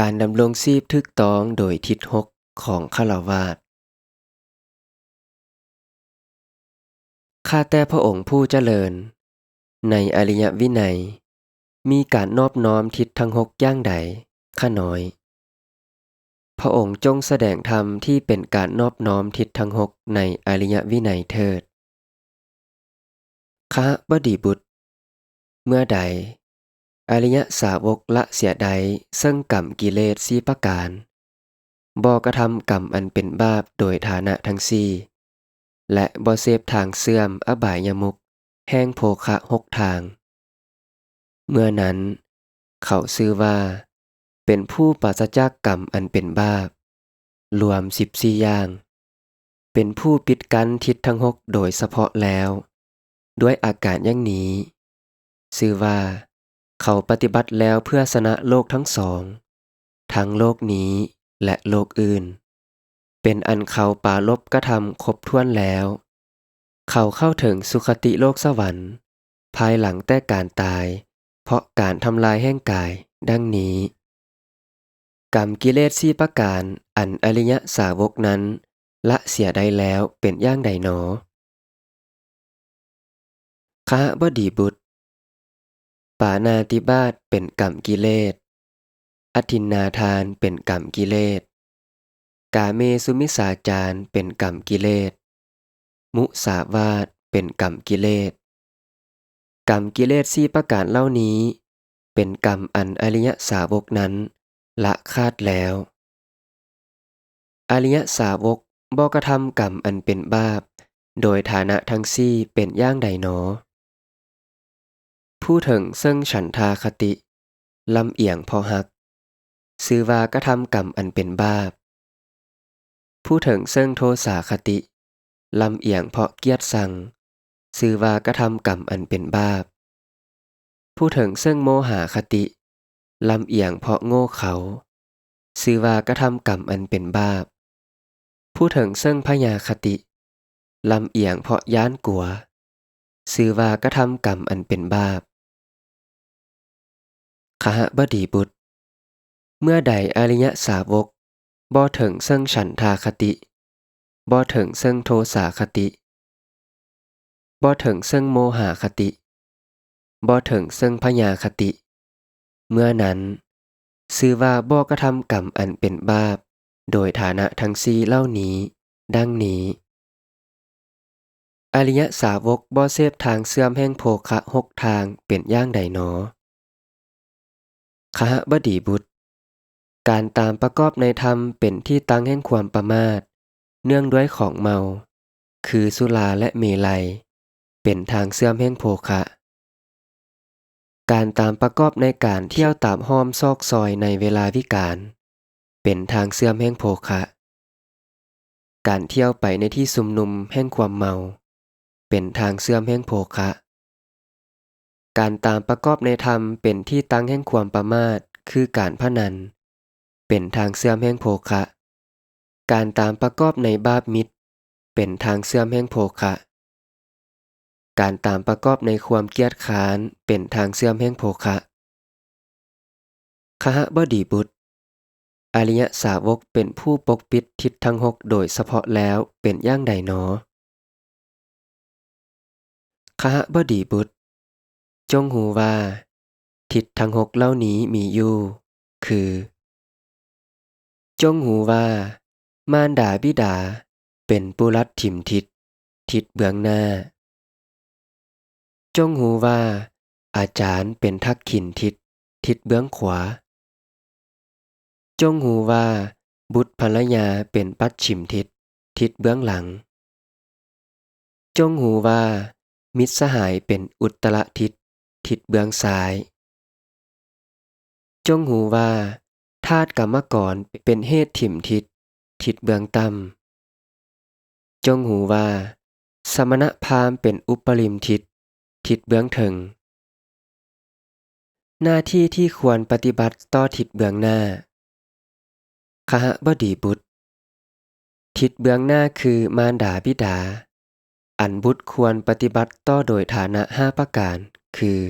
การดำรงชีพถูกต้องโดยทิศหกของฆราวาสข้าแต่พระองค์ผู้เจริญ ในอริยวินัย มีการนอบน้อมทิศทั้งหกย่างใดข้าน้อย พระองค์จงแสดงธรรมที่เป็นการนอบน้อมทิศทั้งหกในอริยวินัยเถิดข้าบดีบุตร เมื่อใด อริยสาวกละเสียใดซึ่งกรรมกิเลสสีประการบอกระทำกรรมอันเป็นบาปโดยฐานะทั้งสี่ และบ่เสพทางเสื่อมอบายมุก แห้งโภคะหกทาง เมื่อนั้น เขาชื่อว่า เป็นผู้ปราศจากกรรมอันเป็นบาป รวมสิบสี่อย่าง เป็นผู้ปิดกั้นทิศทั้งหกโดยเฉพาะแล้ว ด้วยอาการอย่างนี้ชื่อว่า เขาปฏิบัติแล้วเพื่อชนะโลกทั้งสอง ทั้งโลกนี้และโลกอื่น เป็นอันเขาปาลบกระทำครบถ้วนแล้ว เขาเข้าถึงสุคติโลกสวรรค์ ภายหลังแต่การตาย เพราะการทำลายแห่งกายดังนี้ กรรมกิเลสสี่ประการอันอริยสาวกนั้น ละเสียได้แล้วเป็นย่างใดหนอข้าบดีบุตร ปานาติบาตเป็นกรรมกิเลสอทินนาทานเป็นกรรมกิเลส กาเมสุมิสาจารเป็นกรรมกิเลส มุสาวาทเป็นกรรมกิเลส กรรมกิเลสสี่ประการเหล่านี้ เป็นกรรมอันอริยสาวกนั้น ละคาดแล้ว อริยสาวกบอกระทำกรรมอันเป็นบาป โดยฐานะทั้งสี่เป็นย่างใดหนอ ผู้ถึงซึ่งฉันทาคติลำเอียงพอหักซื้อวากระทำกรรมอันเป็นบาป ผู้ถึงซึ่งโทสาคติลำเอียงเพราะเกียรติสังซื้อวากระทำกรรมอันเป็นบาป ผู้ถึงซึ่งโมหาคติลำเอียงเพราะโง่เขาซื้อวากระทำกรรมอันเป็นบาป ผู้ถึงซึ่งพยาคติลำเอียงเพราะย้านกลัวซื้อวากระทำกรรมอันเป็นบาป ขหบดีบุตร เมื่อใดอริยสาวกบ่ถึงซึ่งฉันทาคติบ่ถึงซึ่งโทสาคติบ่ถึงซึ่งโมหาคติบ่ถึงซึ่งพยาคติ เมื่อนั้นชื่อว่าบ่กระทำกรรมอันเป็นบาป โดยฐานะทั้งสี่เล่านี้ ดังนี้ อริยสาวกบ่เสพทางเสื่อมแห่งโภคะหกทางเป็นอย่างใดหนอ ขหบดีบุตร การตามประกอบในธรรมเป็นที่ตั้งแห่งความประมาท เนื่องด้วยของเมา คือสุราและเมลัย เป็นทางเสื่อมแห่งโภคะ การตามประกอบในการเที่ยวตามห้อมซอกซอยในเวลาวิการ เป็นทางเสื่อมแห่งโภคะ การเที่ยวไปในที่สุมนุมแห่งความเมา เป็นทางเสื่อมแห่งโภคะ การตามประกอบในธรรมเป็นที่ตั้งแห่งความประมาทคือการพนัน เป็นทางเสื่อมแห่งโภคะ การตามประกอบในบาปมิตร เป็นทางเสื่อมแห่งโภคะ การตามประกอบในความเกียจค้านเป็นทางเสื่อมแห่งโภคะขหบดีบุตร อริยสาวกเป็นผู้ปกปิดทิศทั้งหกโดยเฉพาะแล้วเป็นย่างใดหนอขหบดีบุตร จงหูว่า ทิศทั้งหกเหล่านี้มีอยู่ คือ จงหูว่า มารดาบิดา เป็นปุรัตถิ่มทิศ ทิศเบื้องหน้า จงหูว่า อาจารย์เป็นทักขินทิศ ทิศเบื้องขวา จงหูว่า บุตรภรรยาเป็นปัดฉิมทิศ ทิศเบื้องหลัง จงหูว่ามิตรสหายเป็นอุตรทิศ ทิศเบื้องซ้าย จงหูว่าธาตุกรรมกรเป็นเหตุถิ่มทิศ ทิศเบื้องต่ำจงหูว่า สมณพามเป็นอุปริมทิศ ทิศเบื้องถึง หน้าที่ที่ควรปฏิบัติต่อทิศเบื้องหน้าขหบดีบุตร ทิศเบื้องหน้าคือมารดาบิดา อันบุตรควรปฏิบัติต่อโดยฐานะห้าประการ คือ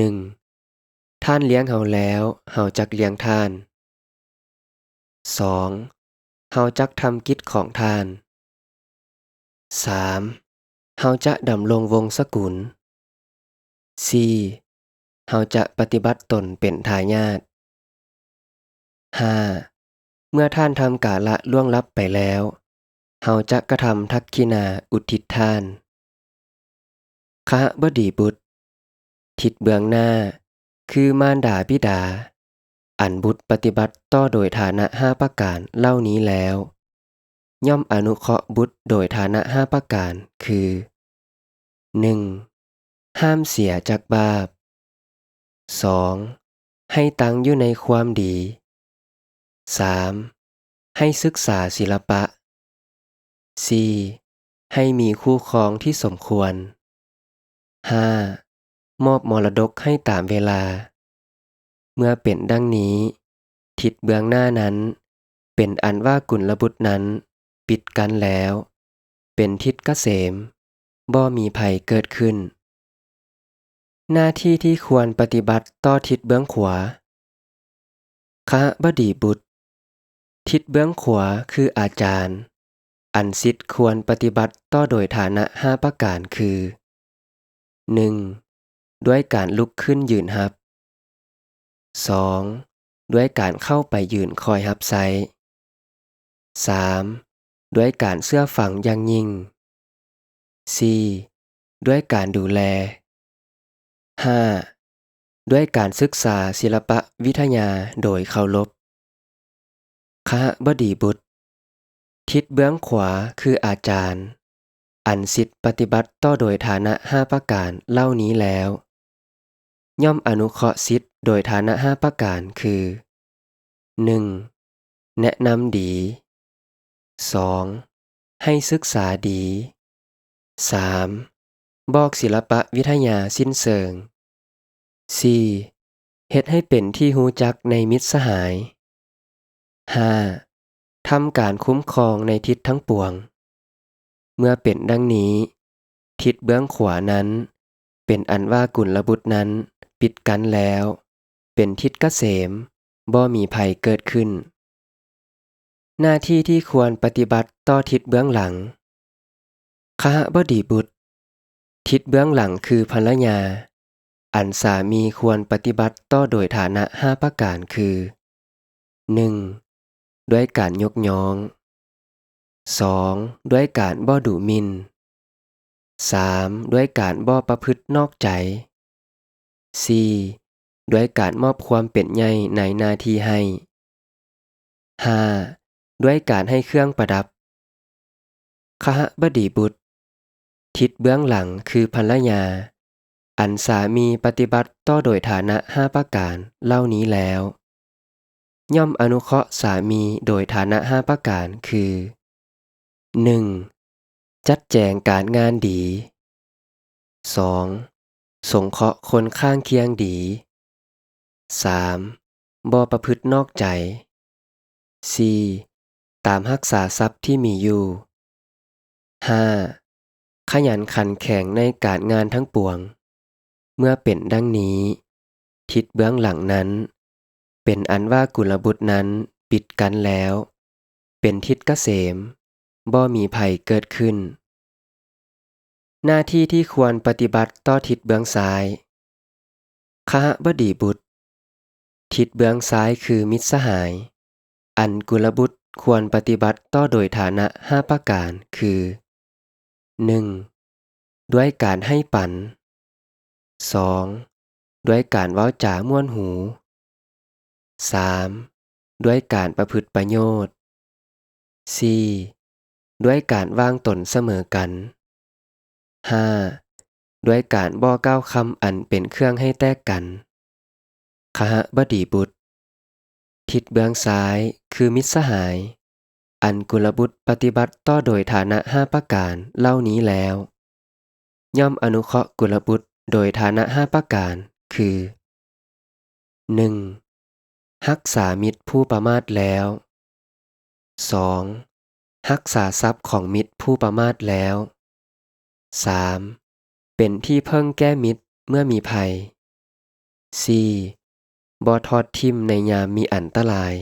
1. ท่านเลี้ยงเฮาแล้วเฮาจักเลี้ยงท่าน 2. เฮาจักทำกิจของท่าน 3. เฮาจะดำรงวงศกุล 4. เฮาจะปฏิบัติตนเป็นทายาท 5. เมื่อท่านทำกาละล่วงลับไปแล้ว เฮาจะกระทำทักขินาอุทิศท่าน ขะบดีบุตร ทิศเบื้องหน้า คือมารดาบิดา อันบุตรปฏิบัติต่อโดยฐานะห้าประการเล่านี้แล้ว ย่อมอนุเคราะห์บุตรโดยฐานะห้าประการคือ 1. ห้ามเสียจากบาป 2. ให้ตั้งอยู่ในความดี 3. ให้ศึกษาศิลปะ 4. ให้มีคู่ครองที่สมควร 5. มอบมรดกให้ตามเวลา เมื่อเป็นดังนี้ ทิศเบื้องหน้านั้น เป็นอันว่ากุลบุตรนั้น ปิดกันแล้ว เป็นทิศกเกษม บ่มีภัยเกิดขึ้น หน้าที่ที่ควรปฏิบัติต่อทิศเบื้องขวาขะบดีบุตร ทิศเบื้องขวาคืออาจารย์ อันสิทธิ์ควรปฏิบัติต่อโดยฐานะห้าประการคือ 1. ด้วยการลุกขึ้นยืนฮับ 2. ด้วยการเข้าไปยืนคอยฮับไซ 3. ด้วยการเสื้อฝังยังยิ่ง 4. ด้วยการดูแล 5. ด้วยการศึกษาศิลปะวิทยาโดยเคารพขะบดีบุตร ทิศเบื้องขวาคืออาจารย์ อันสิทธิปฏิบัติต่อโดยฐานะห้าประการเล่านี้แล้ว ย่อมอนุเคราะห์สิทธิโดยฐานะห้าประการคือ 1. แนะนำดี 2. ให้ศึกษาดี 3. บอกศิลปะวิทยาสิ้นเสิง 4. เฮ็ดให้เป็นที่หูจักในมิตรสหาย 5. ทำการคุ้มครองในทิศทั้งปวง เมื่อเป็นดังนี้ ทิศเบื้องขวานั้น เป็นอันว่ากุลบุตรนั้น ปิดกันแล้ว เป็นทิศเกษมบ่มีภัยเกิดขึ้น หน้าที่ที่ควรปฏิบัติต่อทิศเบื้องหลังขะบดีบุตร ทิศเบื้องหลังคือภรรยา อันสามีควรปฏิบัติต่อโดยฐานะห้าประการคือ 1. ด้วยการยกย่อง 2. ด้วยการบ่ดุมิน 3. ด้วยการบ่ประพฤตินอกใจ 4. ด้วยการมอบความเป็นใหญ่ในนาทีให้ 5. ด้วยการให้เครื่องประดับขะบดีบุตร ทิศเบื้องหลังคือภรรยา อันสามีปฏิบัติต่อโดยฐานะห้าประการเล่านี้แล้ว ย่อมอนุเคราะห์สามีโดยฐานะห้าประการคือ 1. จัดแจงการงานดี 2. สงเคราะห์คนข้างเคียงดี 3. บ่ประพฤตินอกใจ 4. ตามรักษาทรัพย์ที่มีอยู่ 5. ขยันขันแข็งในการงานทั้งปวง เมื่อเป็นดังนี้ ทิศเบื้องหลังนั้น เป็นอันว่ากุลบุตรนั้นปิดกันแล้ว เป็นทิศเกษม บ่มีภัยเกิดขึ้น หน้าที่ที่ควรปฏิบัติต่อทิศเบื้องซ้ายขะบดีบุตร ทิศเบื้องซ้ายคือมิตรสหาย อันกุลบุตรควรปฏิบัติต่อโดยฐานะห้าประการคือ 1. ด้วยการให้ปัน 2. ด้วยการเว้าจาม่วนหู 3. ด้วยการประพฤติประโยชน์ 4. ด้วยการวางตนเสมอกัน 5. ด้วยการบ่ก้าวคำอันเป็นเครื่องให้แตกกันขะบดีบุตร ทิศเบื้องซ้ายคือมิตรสหาย อันกุลบุตรปฏิบัติต่อโดยฐานะห้าประการเล่านี้แล้ว ย่อมอนุเคราะห์กุลบุตรโดยฐานะห้าประการ คือ 1. รักษามิตรผู้ประมาทแล้ว 2. รักษาทรัพย์ของมิตรผู้ประมาทแล้ว 3. เป็นที่เพิ่งแก้มิตรเมื่อมีภัย 4. บ่ทอดทิมในยามมีอันตราย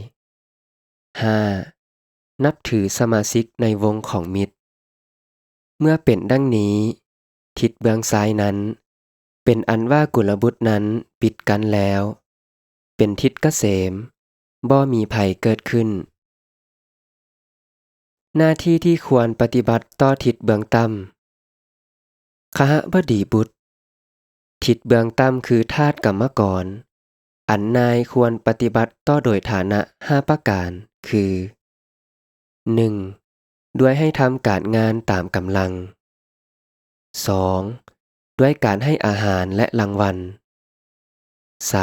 5. นับถือสมาชิกในวงของมิตร เมื่อเป็นดังนี้ ทิศเบื้องซ้ายนั้น เป็นอันว่ากุลบุตรนั้นปิดกันแล้ว เป็นทิศเกษมบ่มีภัยเกิดขึ้น หน้าที่ที่ควรปฏิบัติต่อทิศเบื้องต่ำขหบดีบุตร ทิศเบื้องต่ำคือทาสกรรมกร อันนายควรปฏิบัติต่อโดยฐานะห้าประการ คือ 1. ด้วยให้ทำการงานตามกำลัง 2. ด้วยการให้อาหารและรางวัล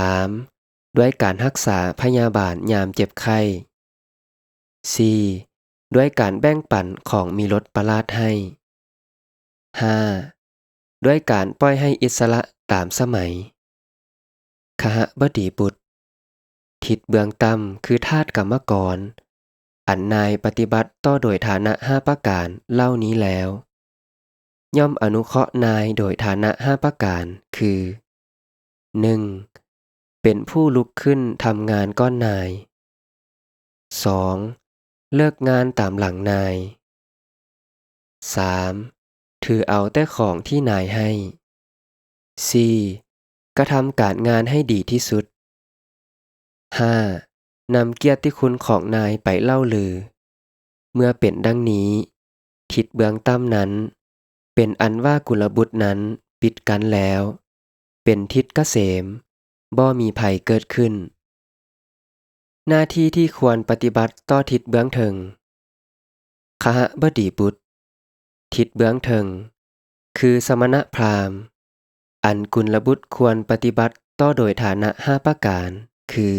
3. ด้วยการรักษาพยาบาลยามเจ็บไข้ 4. ด้วยการแบ่งปันของมีรสประลาดให้ 5. ด้วยการปล่อยให้อิสระตามสมัยขหบดีบุตร ทิศเบื้องต่ำคือทาสกรรมกร อันนายปฏิบัติต่อโดยฐานะห้าประการเล่านี้แล้ว ย่อมอนุเคราะห์นายโดยฐานะห้าประการคือ 1. เป็นผู้ลุกขึ้นทำงานก้อนนาย 2. เลิกงานตามหลังนาย 3. ถือเอาแต่ของที่นายให้ 4. กระทำการงานให้ดีที่สุด 5. นำเกียรติคุณของนายไปเล่าลือ เมื่อเป็นดังนี้ ทิศเบื้องต่ำนั้น เป็นอันว่ากุลบุตรนั้นปิดกันแล้ว เป็นทิศเกษม บ่มีภัยเกิดขึ้น หน้าที่ที่ควรปฏิบัติต่อทิศเบื้องเทิงขหบดีบุตร ทิศเบื้องเทิง คือสมณะพราหมณ์ อันกุลบุตรควรปฏิบัติต่อโดยฐานะห้าประการ คือ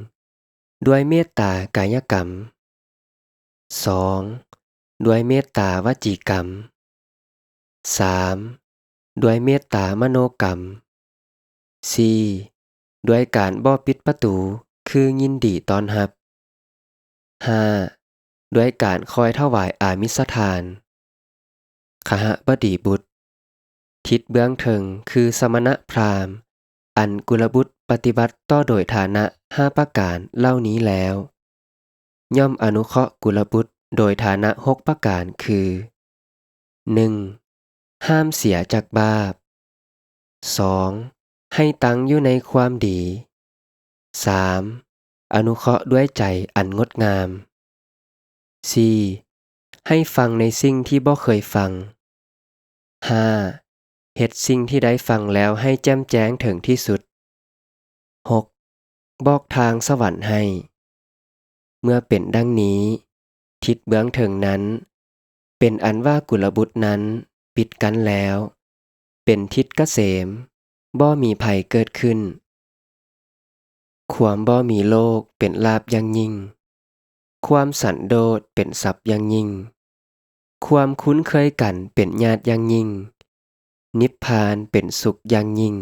1. ด้วยเมตตากายกรรม 2. ด้วยเมตตาวจีกรรม 3. ด้วยเมตตามโนกรรม 4. ด้วยการบ่ปิดประตู คือยินดีต้อนรับ 5. ด้วยการคอยถวายอามิสทานขหบดีบุตร ทิศเบื้องเทิงคือสมณะพราหมณ์ อันกุลบุตรปฏิบัติต่อโดยฐานะห้าประการเล่านี้แล้ว ย่อมอนุเคราะห์กุลบุตรโดยฐานะหกประการคือ 1. ห้ามเสียจากบาป 2. ให้ตั้งอยู่ในความดี 3. อนุเคราะห์ด้วยใจอันงดงาม 4. ให้ฟังในสิ่งที่บ่เคยฟัง 5. เฮ็ดสิ่งที่ได้ฟังแล้วให้แจ่มแจ้งถึงที่สุด 6. บอกทางสวรรค์ให้ เมื่อเป็นดังนี้ ทิศเบื้องเถิงนั้น เป็นอันว่ากุลบุตรนั้นปิดกันแล้ว เป็นทิศเกษม บ่มีภัยเกิดขึ้น ความบ่มีโลกเป็นลาบยังยิ่ง ความสันโดษเป็นทรัพย์ยังยิ่ง ความคุ้นเคยกันเป็นญาติยังยิ่ง นิพพานเป็นสุขยังยิ่ง